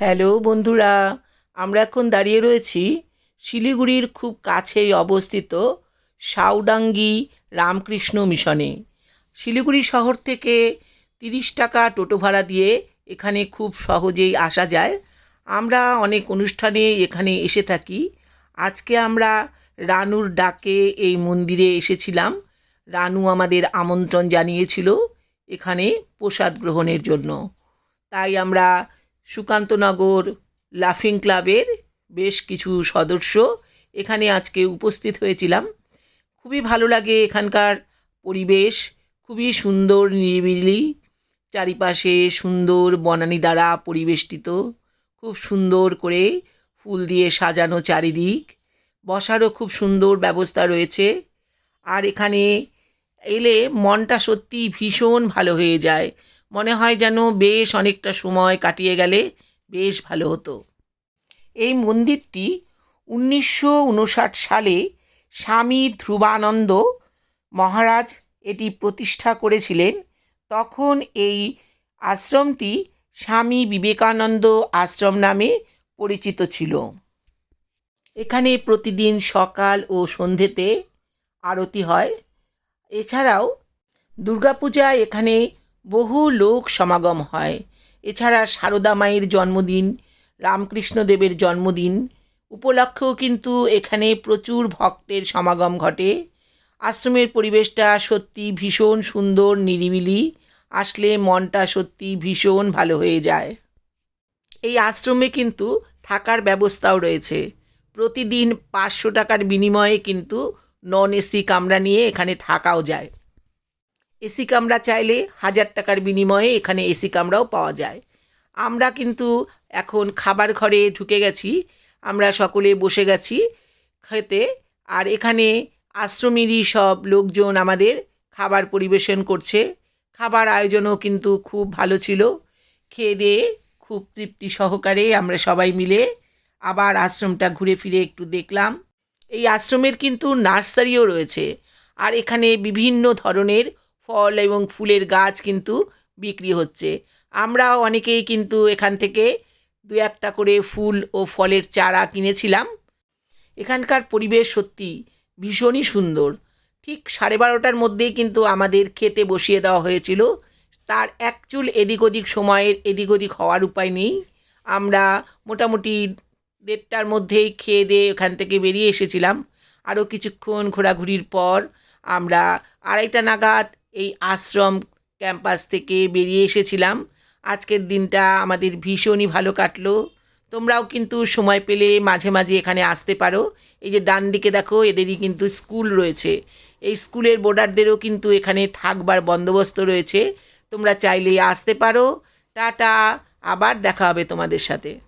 Hello বন্ধুরা, আমরা এখন দাঁড়িয়ে রয়েছি শিলিগুড়ির খুব কাছেই অবস্থিত সাউডাঙ্গি রামকৃষ্ণ মিশনে। শিলিগুড়ি শহর থেকে তিরিশ টাকা টোটো ভাড়া দিয়ে এখানে খুব সহজেই আসা যায়। আমরা অনেক অনুষ্ঠানে এখানে এসে থাকি। আজকে আমরা রানুর ডাকে এই মন্দিরে এসেছিলাম। রানু আমাদের আমন্ত্রণ জানিয়েছিল এখানে প্রসাদ গ্রহণের জন্য। তাই আমরা সুকান্তনগর লাফিং ক্লাবের বেশ কিছু সদস্য এখানে আজকে উপস্থিত হয়েছিলাম। খুবই ভালো লাগে এখানকার পরিবেশ, খুবই সুন্দর, নিরিবিলি, চারিপাশে সুন্দর বনানী দ্বারা পরিবেষ্টিত, খুব সুন্দর করে ফুল দিয়ে সাজানো চারিদিক, বসারও খুব সুন্দর ব্যবস্থা রয়েছে। আর এখানে এলে মনটা সত্যি ভীষণ ভালো হয়ে যায়। মনে হয় যেন বেশ অনেকটা সময় কাটিয়ে গেলে বেশ ভালো হতো। এই মন্দিরটি উনিশশো উনষাট সালে স্বামী ধ্রুবানন্দ মহারাজ এটি প্রতিষ্ঠা করেছিলেন। তখন এই আশ্রমটি স্বামী বিবেকানন্দ আশ্রম নামে পরিচিত ছিল। এখানে প্রতিদিন সকাল ও সন্ধেতে আরতি হয়। এছাড়াও দুর্গাপূজায় এখানে বহু লোক সমাগম হয়। এছাড়া সারদা মায়ের জন্মদিন, রামকৃষ্ণদেবের জন্মদিন, উপলক্ষেও কিন্তু এখানে প্রচুর ভক্তের সমাগম ঘটে। আশ্রমের পরিবেশটা সত্যি ভীষণ সুন্দর, নিরিবিলি। আসলে মনটা সত্যি ভীষণ ভালো হয়ে যায়। এই আশ্রমে কিন্তু থাকার ব্যবস্থাও রয়েছে। প্রতিদিন পাঁচশো টাকার বিনিময়ে কিন্তু নন এসি কামরা নিয়ে এখানে থাকাও যায়। এসি কামরা চাইলে হাজার টাকার বিনিময়ে এখানে এসি কামরাও পাওয়া যায়। আমরা কিন্তু এখন খাবার ঘরে ঢুকে গেছি, আমরা সকলে বসে গেছি খেতে, আর এখানে আশ্রমেরই সব লোকজন আমাদের খাবার পরিবেশন করছে। খাবার আয়োজনও কিন্তু খুব ভালো ছিল। খেয়ে দিয়ে খুব তৃপ্তি সহকারে আমরা সবাই মিলে আবার আশ্রমটা ঘুরে ফিরে একটু দেখলাম। এই আশ্রমের কিন্তু নার্সারিও রয়েছে, আর এখানে বিভিন্ন ধরনের ফল এবং ফুলের গাছ কিন্তু বিক্রি হচ্ছে। আমরাও অনেকেই কিন্তু এখান থেকে দু একটা করে ফুল ও ফলের চারা কিনেছিলাম। এখানকার পরিবেশ সত্যি ভীষণই সুন্দর। ঠিক সাড়ে বারোটার মধ্যেই কিন্তু আমাদের খেতে বসিয়ে দেওয়া হয়েছিল। তার এক চুল এদিক ওদিক সময়ের এদিক ওদিক হওয়ার উপায় নেই। আমরা মোটামুটি দেড়টার মধ্যেই খেয়ে দিয়ে এখান থেকে বেরিয়ে এসেছিলাম। আরও কিছুক্ষণ ঘোরাঘুরির পর আমরা আড়াইটা নাগাদ এই আশ্রম ক্যাম্পাস থেকে বেরিয়ে এসেছিলাম। আজকের দিনটা আমাদের ভীষণই ভালো কাটলো। তোমরাও কিন্তু সময় পেলে মাঝে মাঝে এখানে আসতে পারো। এই যে ডান দিকে দেখো, এদেরই কিন্তু স্কুল রয়েছে। এই স্কুলের বোর্ডারদেরও কিন্তু এখানে থাকবার বন্দোবস্ত রয়েছে। তোমরা চাইলে আসতে পারো। টাটা, আবার দেখা হবে তোমাদের সাথে।